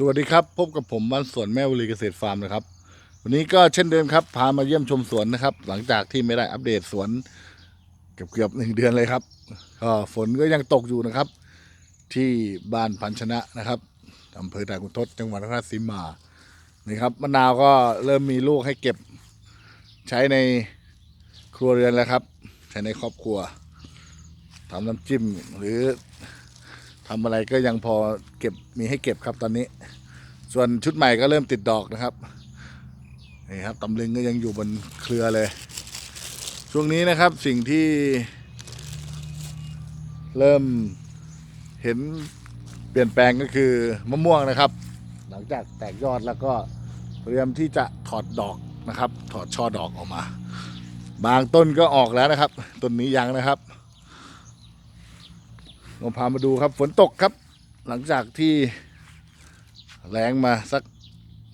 สวัสดีครับ พบกับผมบ้านสวนแม่วลีเกษตรฟาร์มนะครับ วันนี้ก็เช่นเดิมครับ พามาเยี่ยมชมสวนนะครับ หลังจากที่ไม่ได้อัปเดตสวนเกือบเกือบหนึ่งเดือนเลยครับก็ฝนก็ยังตกอยู่นะครับ ที่บ้านพันชนะนะครับอำเภอด่านขุนทดจังหวัดนครราชสีมานี่ครับมะนาวก็เริ่มมีลูกให้เก็บใช้ในครัวเรือนแล้วครับ ใช้ในครอบครัวทำน้ำจิ้มหรือ ทำอะไรก็ยังพอเก็บมีให้เก็บครับตอนนี้ ส่วนชุดใหม่ก็เริ่มติดดอกนะครับนี่ครับตำลึงก็ยังอยู่บนเครือเลย ช่วงนี้นะครับสิ่งที่ เริ่มเห็นเปลี่ยนแปลงก็คือมะม่วงนะครับ หลังจากแตกยอดแล้วก็เตรียมที่จะถอดดอกนะครับ ถอดช่อดอกออกมา บางต้นก็ออกแล้วนะครับ ต้นนี้ยังนะครับ เราพามาดูครับฝนตกครับ หลังจากที่แรงมาสัก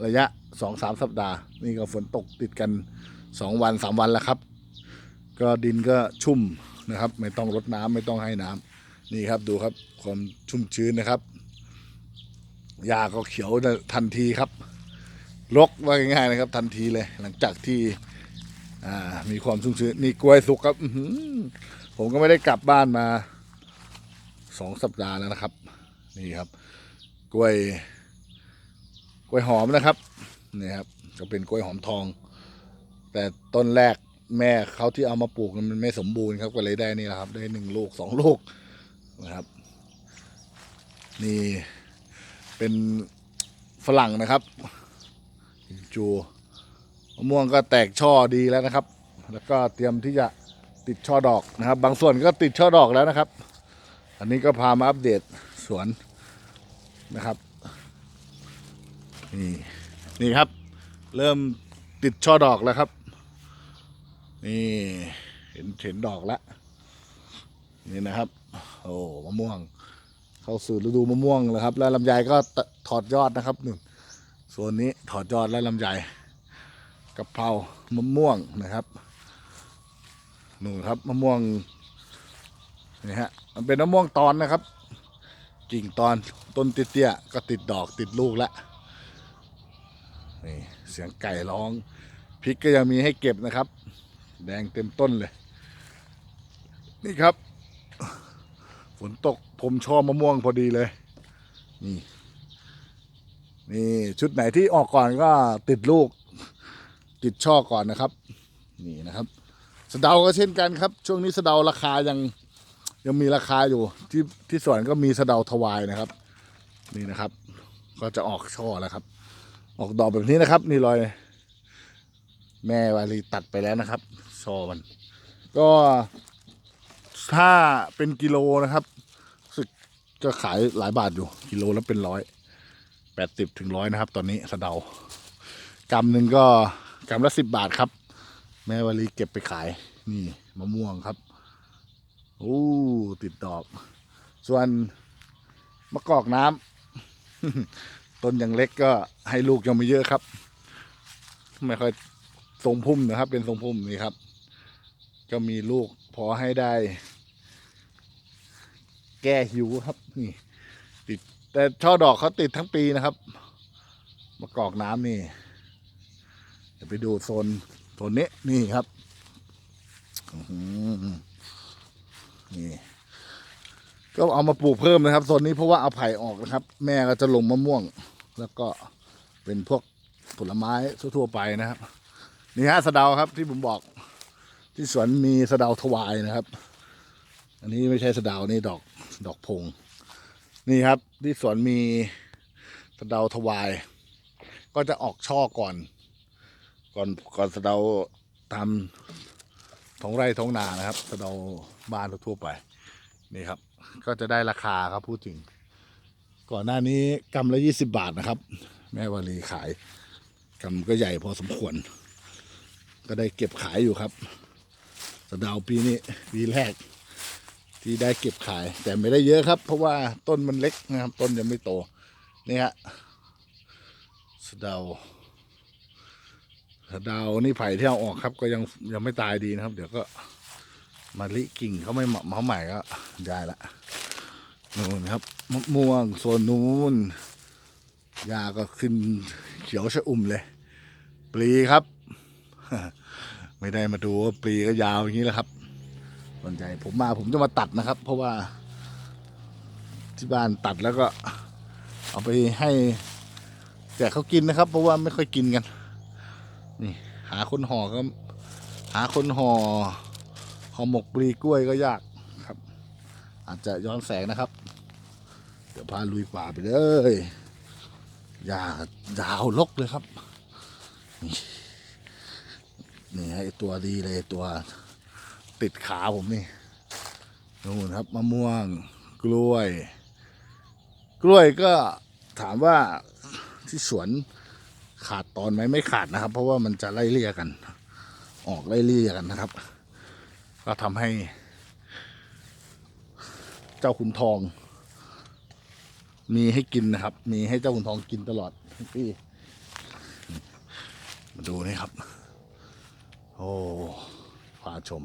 ระยะสองสามสัปดาห์ นี่ก็ฝนตกติดกันสองวันสามวันแล้วครับ ก็ดินก็ชุ่มนะครับ ไม่ต้องรดน้ำไม่ต้องให้น้ำนี่ครับดูครับความชุ่มชื้นนะครับหญ้าก็เขียวทันทีครับรกว่าง่ายๆนะครับ ทันทีเลยหลังจากที่มีความชุ่มชื้นนี่กล้วยสุกครับผมก็ไม่ได้กลับบ้านมา สองสัปดาห์แล้วนะครับ นี่ครับ กล้วย กล้วยหอมนะครับนี่ครับก็เป็นกล้วยหอมทอง แต่ต้นแรกแม่เขาที่เอามาปลูกมันไม่สมบูรณ์ครับก็เลยได้นี่แหละครับ ได้หนึ่งลูกสองลูกนะครับ นี่เป็นฝรั่งนะครับจูมะม่วงก็แตกช่อดีแล้วนะครับ แล้วก็เตรียมที่จะติดช่อดอกนะครับ บางส่วนก็ติดช่อดอกแล้วนะครับ อันนี้ก็พามาอัปเดตสวนนะครับ นี่นี่ครับ เริ่มติดช่อดอกแล้วครับ นี่เห็นเห็นดอกแล้วนี่นะครับ โอ้มะม่วง เข้าสู่ฤดูมะม่วงแล้วครับ แล้วลำไยก็ถอดยอดนะครับหนึ่งส่วนนี้ถอดยอดแล้วลำไยกะเพรามะม่วงนะครับนู่นครับมะม่วง นี่ฮะมันเป็นมะม่วงตอนนะครับ กิ่งตอนต้นเตี้ยก็ติดดอกติดลูกแล้วนี่เสียงไก่ร้องพริกก็ยังมีให้เก็บนะครับ แดงเต็มต้นเลย นี่ครับ ฝนตกผมชอบมะม่วงพอดีเลย นี่นี่ชุดไหนที่ออกก่อนก็ติดลูก ติดช่อก่อนนะครับ นี่นะครับสะเดาก็เช่นกันครับ ช่วงนี้สะเดาราคายัง ยังมีราคาอยู่ที่ที่สวนก็มีสะเดาทวายนะครับ นี่นะครับ ก็จะออกช่อแล้วครับ ออกดอกแบบนี้นะครับ นี่รอย แม่วาลีตัดไปแล้วนะครับช่อมัน ก็ถ้าเป็นกิโลนะครับสึกจะขายหลายบาทอยู่ กิโลแล้วเป็นร้อยแปดสิบถึงร้อยนะครับ ตอนนี้สะเดากำหนึ่งก็กำละสิบบาทครับ แม่วาลีเก็บไปขาย นี่มะม่วงครับ โอ้ติดดอกส่วนมะกอกน้ำต้นยังเล็กก็ให้ลูกยังไม่เยอะครับ ไม่ค่อยทรงพุ่มนะครับ เป็นทรงพุ่มนี่ครับ ก็มีลูกพอให้ได้ แก้หิวครับ นี่ ติด แต่ช่อดอกเขาติดทั้งปีนะครับมะกอกน้ำนี่เดี๋ยวไปดูโซนโซนนี้นี่ครับอื้อ นี่ก็เอามาปลูกเพิ่มนะครับโซนนี้เพราะว่าเอาไผ่ออกนะครับ แม่ก็จะลงมะม่วง แล้วก็เป็นพวกผลไม้ทั่วๆไปนะครับ นี่ฮะสะเดาครับที่ผมบอก ที่สวนมีสะเดาถวายนะครับ อันนี้ไม่ใช่สะเดานี่ดอกดอกพง นี่ครับ ที่สวนมีสะเดาถวาย ก็จะออกช่อก่อน ก่อนก่อนสะเดาทำ ท้องไร่ท้องนานะครับสะเดาบ้านทั่วไปนี่ครับ ก็จะได้ราคาครับพูดถึง ก่อนหน้านี้กำละยี่สิบาทนะครับ แม่วารีขายกำก็ใหญ่พอสมควร ก็ได้เก็บขายอยู่ครับ สะเดาปีนี้ปีแรก ที่ได้เก็บขาย แต่ไม่ได้เยอะครับ เพราะว่าต้นมันเล็กนะครับ ต้นยังไม่โตนี่ฮะสะเดา ดาวนี่ไผ่ที่เอาออกครับ ก็ยังยังไม่ตายดีนะครับ เดี๋ยวก็มาลิกิ่งเขาไม่เหมาะเขาใหม่ก็ได้ละนู่นครับมะม่วงส่วนนู้นหญ้าก็ขึ้นเขียวชะอุ่มเลย ปลีครับ ไม่ได้มาดูว่าปลีก็ยาวอย่างนี้แหละครับสนใจผมมาผมจะมาตัดนะครับ เพราะว่า ที่บ้านตัดแล้วก็ เอาไปให้แจกเขากินนะครับ เพราะว่าไม่ค่อยกินกัน นี่ หาคนห่อก็ หาคนห่อห่อหมกปลีกล้วยก็ยากครับ อาจจะย้อนแสงนะครับ เดี๋ยวพาลุยป่าไปเลยอย่ายาวลกเลยครับ นี่ไอตัวดีเลยตัวติดขาผมนี่นู่นครับมะม่วงกล้วย กล้วยก็ถามว่าที่สวน ตอนไหมไม่ขาดนะครับ เพราะว่ามันจะไล่เลี่ยกัน ออกไล่เลี่ยกันนะครับ ก็ทำให้ เจ้าขุนทอง มีให้กินนะครับ มีให้เจ้าขุนทองกินตลอดทั้งปีมาดูนี่ครับ โอ้พาชม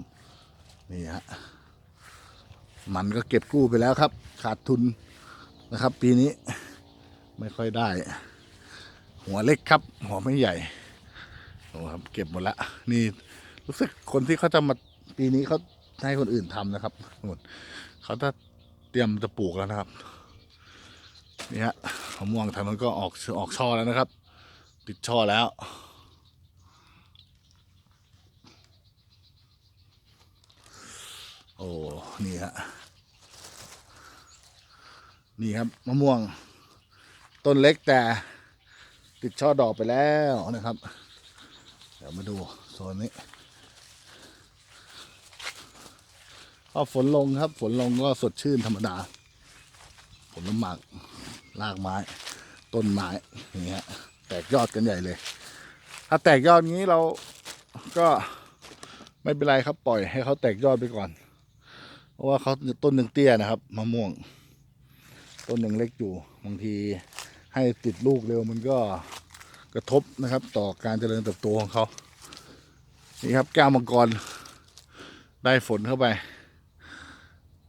นี่ฮะมันก็เก็บกู้ไปแล้วครับ ขาดทุนนะครับ ปีนี้ไม่ค่อยได้ หัวเล็กครับหัวไม่ใหญ่โอ้ครับเก็บหมดละนี่รู้สึกคนที่เขาจะมาปีนี้เขาให้คนอื่นทำนะครับหมดเขาจะเตรียมจะปลูกแล้วนะครับนี่ฮะมะม่วงทางนั้นก็ออกออกช่อแล้วนะครับ ติดช่อแล้วโอ้นี่ฮะนี่ครับมะม่วง ต้นเล็กแต่ ติดช่อดอกไปแล้วนะครับ เดี๋ยวมาดูโซนนี้ก็ฝนลงครับ ฝนลงก็สดชื่นธรรมดา ผลหมากรากไม้ ต้นไม้อย่างเงี้ยแตกยอดกันใหญ่เลย ถ้าแตกยอดงี้เราก็ไม่เป็นไรครับปล่อยให้เขาแตกยอดไปก่อน เพราะว่าเขาต้นหนึ่งเตี้ยนะครับมะม่วง ต้นหนึ่งเล็กอยู่บางที ให้ติดลูกเร็วมันก็กระทบนะครับ ต่อการเจริญเติบโตของเขานี่ครับแก้วมังกรได้ฝนเข้าไป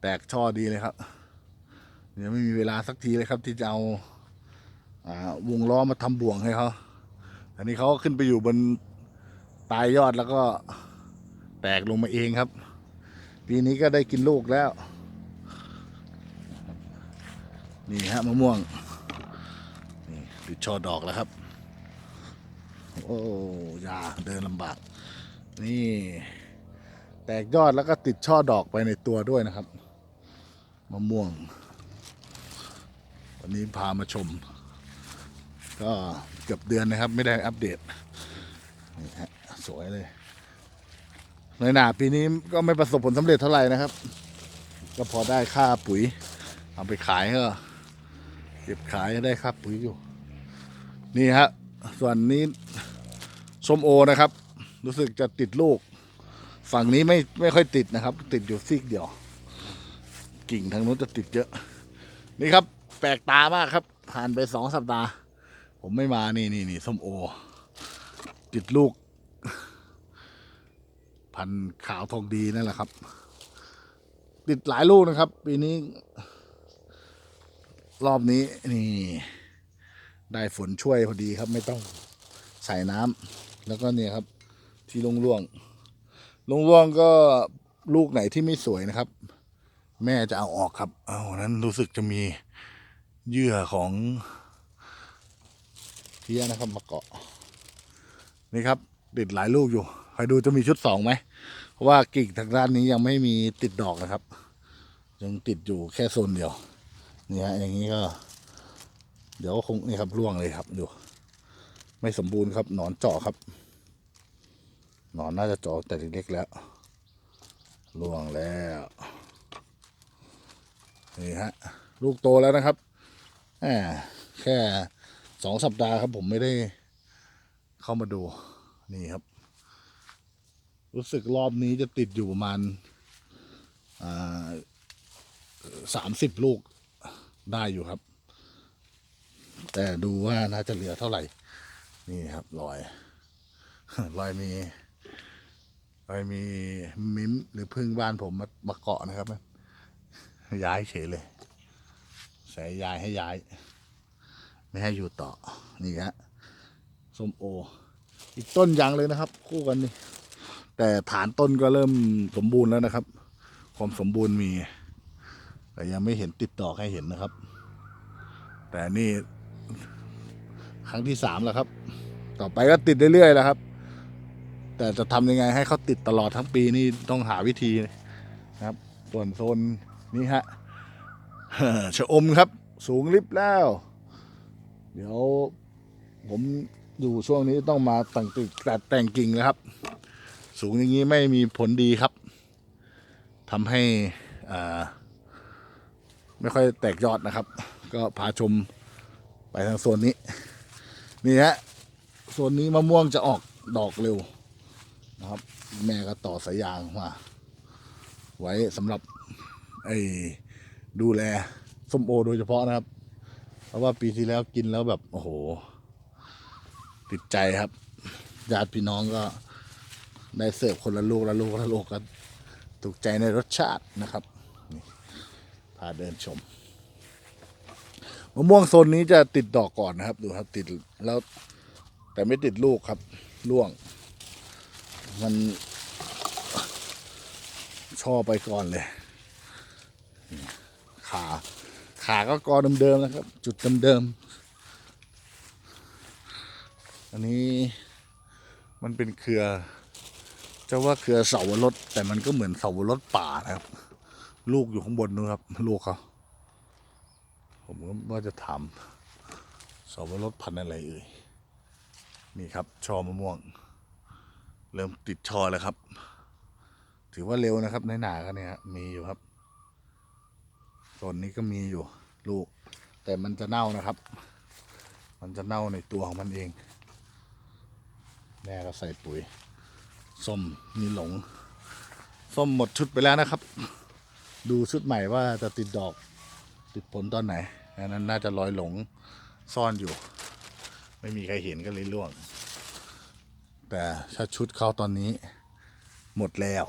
แตกช่อดีเลยครับเดี๋ยวไม่มีเวลาสักทีเลยครับ ที่จะเอาอวงล้อมาทำบ่วงให้เขาอันนี้เขาก็ขึ้นไปอยู่บนปลายยอดแล้วก็แตกลงมาเองครับ ปีนี้ก็ได้กินลูกแล้ว นี่ฮะมะม่วงิดช่อดอกแล้วครับ โอ้ยาเดินลำบาก นี่ แตกยอดแล้วก็ติดช่อดอกไปในตัวด้วยนะครับมะม่วง วันนี้พามาชม ก็เกือบเดือนนะครับ ไม่ได้อัปเดตนี่ฮะสวยเลยในหนาปีนี้ก็ไม่ประสบผลสำเร็จเท่าไหร่นะครับ ก็พอได้ค่าปุ๋ย เอาไปขายก็เก็บขายได้ค่าปุ๋ยอยู่ นี่ฮะส่วนนี้ส้มโอนะครับ รู้สึกจะติดลูก ฝั่งนี้ไม่ไม่ค่อยติดนะครับ ติดอยู่ซีกเดียว กิ่งทางนู้นจะติดเยอะ นี่ครับ แปลกตามากครับผ่านไปสองสัปดาห์ ผมไม่มานี่นี่นี่ส้มโอ ติดลูก พันขาวทองดีนั่นแหละครับ ติดหลายลูกนะครับ ปีนี้ รอบนี้นี่ ได้ฝนช่วยพอดีครับ ไม่ต้องใส่น้ำแล้วก็เนี่ยครับ ที่ลงล่วงลงล่วงก็ลูกไหนที่ไม่สวยนะครับ แม่จะเอาออกครับเอานั้นรู้สึกจะมีเยื่อของเพี้ยนะครับมาเกาะ นี่ครับ ติดหลายลูกอยู่ใคอยดูจะมีชุดสองไหมเพราะว่ากิ่งทางด้านนี้ยังไม่มีติดดอกนะครับ ยังติดอยู่แค่โซนเดียวนี่ฮะอย่างนี้ก็ เดี๋ยวคงนี่ครับร่วงเลยครับดู ไม่สมบูรณ์ครับหนอนเจาะครับ หนอนน่าจะเจาะแต่เล็กๆแล้วร่วงแล้วนี่ฮะลูกโตแล้วนะครับแหมแค่สองสัปดาห์ครับผมไม่ได้เข้ามาดูนี่ครับ รู้สึกรอบนี้จะติดอยู่ประมาณสามสิบลูกได้อยู่ครับ แต่ดูว่าน่าจะเหลือเท่าไหร่ นี่ครับรอยรอยมีรอยมีมิ้มหรือพึ่งบ้านผมมามาเกาะนะครับ ย้ายเฉยเลยใส่ยายให้ย้าย ไม่ให้อยู่ต่อ นี่ฮะส้มโอ อีกต้นยังเลยนะครับ คู่กันนี่แต่ฐานต้นก็เริ่มสมบูรณ์แล้วนะครับ ความสมบูรณ์มี แต่ยังไม่เห็นติดดอกให้เห็นนะครับ แต่นี่ ครั้งที่สามแล้วครับ ต่อไปก็ติดเรื่อยๆแล้วครับ แต่จะทำยังไงให้เขาติดตลอดทั้งปีนี่ต้องหาวิธีนะครับ ส่วนโซนนี้ฮะชะอมครับ สูงลิบแล้ว เดี๋ยวผมอยู่ช่วงนี้ต้องมาแต่งติแต่แต่งกิ่งนะครับ สูงอย่างนี้ไม่มีผลดีครับทำให้อ่าไม่ค่อยแตกยอดนะครับ ก็พาชมไปทางโซนนี้ นี่ฮะโซนนี้มะม่วงจะออกดอกเร็วนะครับ แม่ก็ต่อสายยางมา ไว้สำหรับไอ้ดูแลส้มโอโดยเฉพาะนะครับ เพราะว่าปีที่แล้วกินแล้วแบบโอ้โห ติดใจครับญาติพี่น้องก็ได้เสิร์ฟคนละลูกละลูกละลูกก็ถูกใจในรสชาตินะครับพาเดินชม มะม่วงโซนนี้จะติดดอกก่อนนะครับ ดูครับติดแล้ว แต่ไม่ติดลูกครับร่วง มันช่อไปก่อนเลย ขาขาก็กอเดิมๆนะครับ จุดเดิมๆอันนี้มันเป็นเครือจะว่าเครือเสาวรสแต่มันก็เหมือนเสาวรสป่านะครับ ลูกอยู่ข้างบนนู้นครับ ลูกเขา ผมก็ว่าจะถามเสาวรสพันอะไรเอ่ยนี่ครับชอมะม่วง เริ่มติดชอแล้วครับ ถือว่าเร็วนะครับในหนากันเนี่ยมีอยู่ครับส่วนนี้ก็มีอยู่ลูก แต่มันจะเน่านะครับ มันจะเน่าในตัวของมันเอง แม่ก็ใส่ปุ๋ยส้มมีหลงส้มหมดชุดไปแล้วนะครับ ดูชุดใหม่ว่าจะติดดอก ติดผลตอนไหน นนั้นน่าจะลอยหลงซ่อนอยู่ ไม่มีใครเห็นก็เลยล่วง แต่ถ้าชุดเขาตอนนี้ หมดแล้ว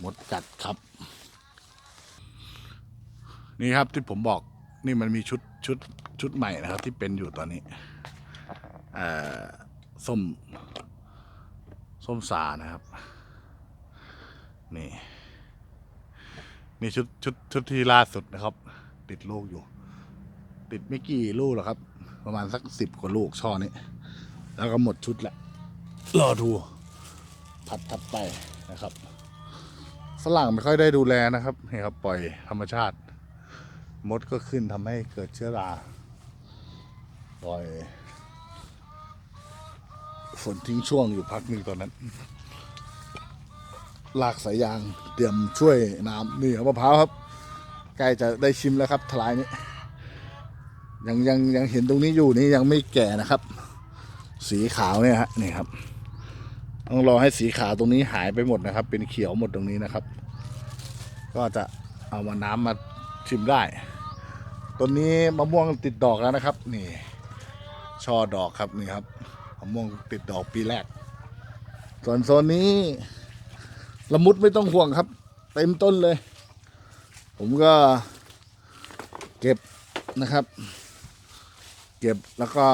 หมดกัดครับ นี่ครับที่ผมบอกนี่มันมีชุดชุดชุดใหม่นะครับ ที่เป็นอยู่ตอนนี้ส้มส้มสานะครับ นี่ นี่ชุดชุดชุดที่ล่าสุดนะครับ ติดลูกอยู่ ติดไม่กี่ลูกหรอกครับ ประมาณสักสิบกว่าลูกช่อนี้ แล้วก็หมดชุดแหละรอดูผัดถัดไปนะครับฝรั่งไม่ค่อยได้ดูแลนะครับนี่ครับปล่อยธรรมชาติ มดก็ขึ้นทำให้เกิดเชื้อราปล่อยฝนทิ้งช่วงอยู่พักหนึ่งตอนนั้นลากสายยางเตรียมช่วยน้ำนี่ครับมะพร้าวครับ ใกล้จะได้ชิมแล้วครับทลายนี้ ยังยังยังเห็นตรงนี้อยู่นี่ยังไม่แก่นะครับ สีขาวเนี่ยฮะนี่ครับต้องรอให้สีขาวตรงนี้หายไปหมดนะครับ เป็นเขียวหมดตรงนี้นะครับ ก็จะเอามาน้ำมาชิมได้ต้นนี้มะม่วงติดดอกแล้วนะครับ นี่ช่อดอกครับนี่ครับมะม่วงติดดอกปีแรก ส่วนโซนนี้ละมุดไม่ต้องห่วงครับ เต็มต้นเลย ผมก็เก็บนะครับ เก็บแล้วก็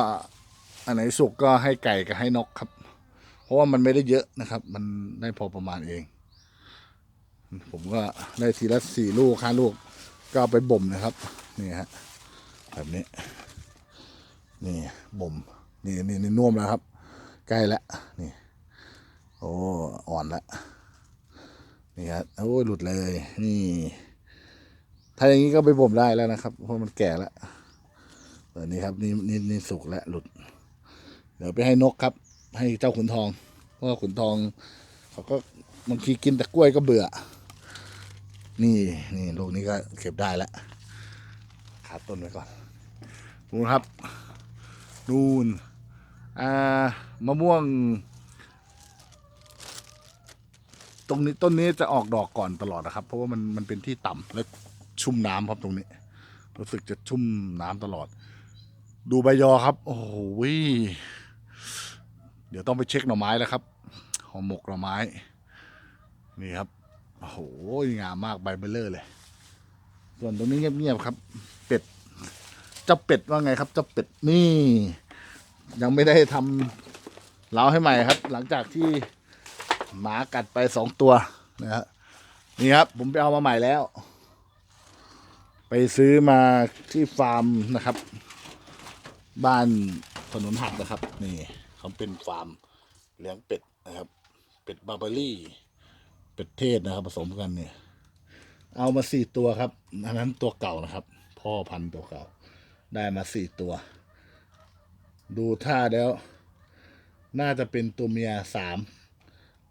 อันไหนสุกก็ให้ไก่กับให้นกครับ เพราะว่ามันไม่ได้เยอะนะครับ มันได้พอประมาณเอง ผมก็ได้ทีละสี่ลูกห้าลูก ก็ไปบ่มนะครับ นี่ฮะแบบนี้ นี่บ่ม นี่นี่นี่น่วมแล้วครับ ใกล้แล้วนี่ โอ้ อ่อนแล้วนี่ครับโอ้หลุดเลย นี่ ถ้าอย่างนี้ก็ไปบ่มได้แล้วนะครับ เพราะมันแก่แล้วเออนี่ครับนี่นี่นี่สุกแล้วหลุด เดี๋ยวไปให้นกครับ ให้เจ้าขุนทอง เพราะว่าขุนทอง เขาก็บางทีกินแต่กล้วยก็เบื่อ นี่นี่ลูกนี้ก็เก็บได้แล้วขาต้นไว้ก่อนนู่นครับ นู่นอ่ามะม่วง ตรงนี้ต้นนี้จะออกดอกก่อนตลอดนะครับ เพราะว่ามันมันเป็นที่ต่ำและ ชุ่มน้ำครับตรงนี้ รู้สึกจะชุ่มน้ำตลอด ดูใบยอครับ โอ้โหเดี๋ยวต้องไปเช็คหน่อไม้แล้วครับห่อหมกหน่อไม้ นี่ครับโอ้โหงามมากใบเบลเลอร์เลย ส่วนตรงนี้เงียบๆครับ เป็ดเจ้าเป็ดว่าไงครับเจ้าเป็ดนี่ ยังไม่ได้ทำเล้าให้ใหม่ครับ หลังจากที่หมากัดไปสองตัวนะฮะนี่ครับ ผมไปเอามาใหม่แล้ว ไปซื้อมาที่ฟาร์มนะครับ บ้านถนนหักนะครับ นี่เขาเป็นฟาร์มเลี้ยงเป็ดนะครับ เป็ดบาร์เบอรี่ เป็ดเทศนะครับ ผสมกันเนี่ย เอามาสี่ตัวครับอันนั้นตัวเก่านะครับ พ่อพันธุ์ตัวเก่า ได้มาสี่ตัว ดูท่าแล้ว น่าจะเป็นตัวเมียสาม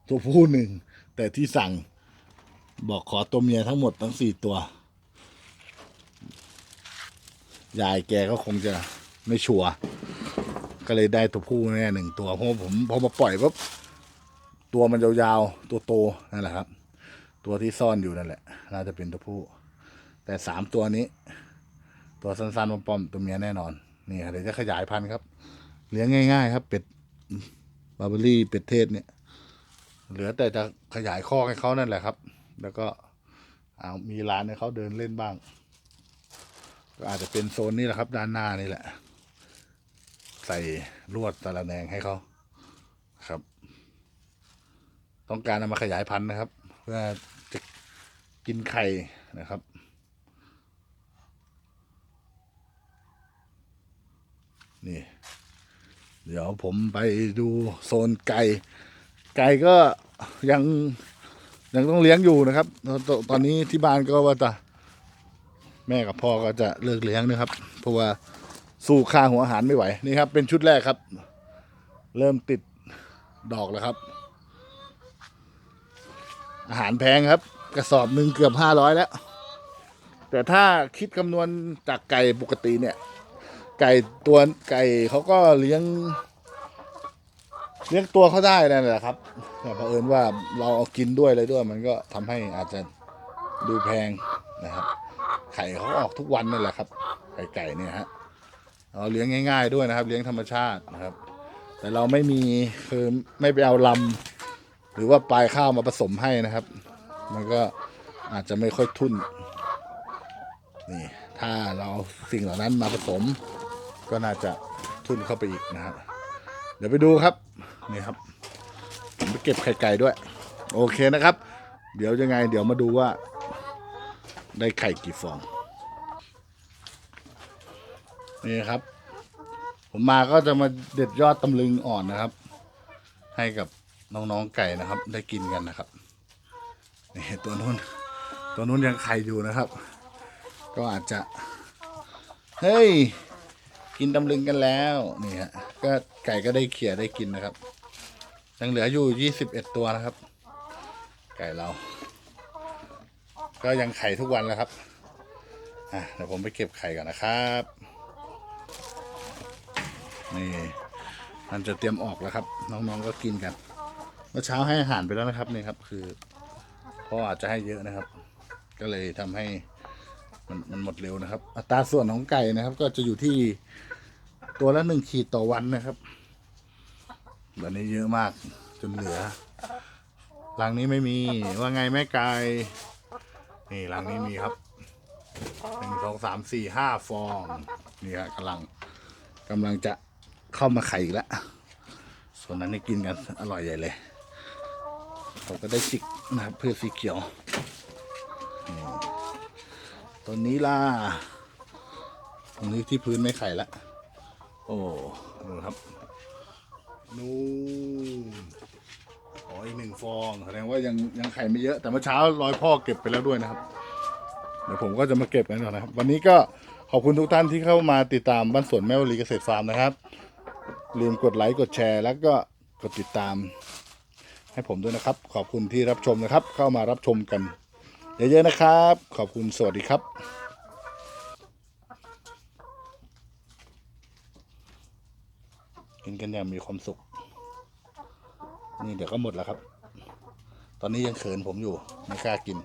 ตัวผู้หนึ่งแต่ที่สั่งบอกขอตัวเมียทั้งหมดทั้งสี่ตัว ยายแกก็คงจะไม่ชัวร์ก็เลยได้ตัวผู้แน่หนึ่งตัวเพราะผมพอมาปล่อยปุ๊บตัวมันยาวๆตัวโตนั่นแหละครับ ตัวที่ซ่อนอยู่นั่นแหละ น่าจะเป็นตัวผู้ แต่สามตัวนี้ ตัวสั้นๆปอมๆตัวเมียแน่นอน นี่เดี๋ยวจะขยายพันธุ์ครับ เลี้ยงง่าย ๆ ครับ เป็ดบาร์เบอรี่เป็ดเทศเนี่ย เหลือแต่จะขยายคอให้เขานั่นแหละครับ แล้วก็เอามีร้านให้เขาเดินเล่นบ้าง ก็อาจจะเป็นโซนนี้แหละครับ ด้านหน้านี่แหละ ใส่ลวดตะละแนงให้เขาครับ ต้องการเอามาขยายพันธุ์นะครับ เพื่อจะกินไข่นะครับนี่ เดี๋ยวผมไปดูโซนไก่ ไก่ก็ยังยังต้องเลี้ยงอยู่นะครับตตอนนี้ที่บ้านก็ว่าจะ แม่กับพ่อก็จะเลิกเลี้ยงนะครับ เพราะว่าสู้ค่าหัวอาหารไม่ไหวนี่ครับ เป็นชุดแรกครับ เริ่มติดดอกแล้วครับ อาหารแพงครับ กระสอบหนึ่งเกือบห้าร้อยแล้ว แต่ถ้าคิดคำนวณจากไก่ปกติเนี่ย ไก่ตัวไก่เขาก็เลี้ยง เลี้ยงตัวเขาได้นั่นแหละครับแต่เผอิญว่าเราเอากินด้วยอะไรด้วย มันก็ทำให้อาจจะดูแพงนะครับ ข่เขาออกทุกวันนั่นแหละครับ ไข่ไก่เนี่ยฮะเราเลี้ยงง่าย ๆ ด้วยนะครับ เลี้ยงธรรมชาตินะครับ แต่เราไม่มีคือไม่ไปเอาลำหรือว่าปลายข้าวมาผสมให้นะครับ มันก็อาจจะไม่ค่อยทุ่นนี่ถ้าเราสิ่งเหล่านั้นมาผสม ก็น่าจะทุ่นเข้าไปอีกนะครับ เดี๋ยวไปดูครับนี่ครับผมไปเก็บไข่ไก่ด้วย โอเคนะครับ เดี๋ยวยังไง เดี๋ยวมาดูว่า ได้ไข่กี่ฟอง นี่ครับ ผมมาก็จะมาเด็ดยอดตำลึงอ่อนนะครับ ให้กับน้องๆไก่นะครับ ได้กินกันนะครับนี่ตัวนู้น ตัวนู้นยังไข่อยู่นะครับ ก็อาจจะ เฮ้ย กินตำลึงกันแล้วนี่ฮะก็ไก่ก็ได้เขี่ยได้กินนะครับยังเหลืออยู่ยี่สิบเอ็ดตัวนะครับ ไก่เรา ก็ยังไข่ทุกวันแล้วครับอะเดี๋ยวผมไปเก็บไข่ก่อนนะครับนี่มันจะเตรียมออกแล้วครับ น้องๆก็กินกันเมื่อเช้าให้อาหารไปแล้วนะครับนี่ครับ คือพ่ออาจจะให้เยอะนะครับ ก็เลยทำให้มันมันหมดเร็วนะครับ อัตราส่วนของไก่นะครับ ก็จะอยู่ที่ตัวละหนึ่งขีดต่อวันนะครับแบบนี้เยอะมากจนเหลือรังนี้ไม่มีว่าไงแม่ไก่ นี่รังนี้มีครับหนึ่งสองสามสี่ห้าฟองนี่ฮะกำลังกำลังจะเข้ามาไข่อีกแล้วส่วนนั้นนี่กินกันอร่อยใหญ่เลยเราก็ได้จิกนะครับเพื่อสีเขียวตัวนี้ล่ะตรงนี้ที่พื้นไม่ไข่ละโอ้ดูครับนู่น อีกหนึ่งฟองแสดงว่ายังยังไข่ไม่เยอะแต่เมื่อเช้าร้อยพ่อเก็บไปแล้วด้วยนะครับ เดี๋ยวผมก็จะมาเก็บกันก่อนนะครับ วันนี้ก็ขอบคุณทุกท่านที่เข้ามาติดตามบ้านสวนแม่วลีเกษตรฟาร์มนะครับ ลืมกดไลค์กดแชร์ แล้วก็กดติดตาม ให้ผมด้วยนะครับ ขอบคุณที่รับชมนะครับ เข้ามารับชมกันเยอะๆนะครับ ขอบคุณสวัสดีครับกินกันอย่างมีความสุข นี่เดี๋ยวก็หมดแล้วครับ ตอนนี้ยังเขินผมอยู่ ไม่กล้ากิน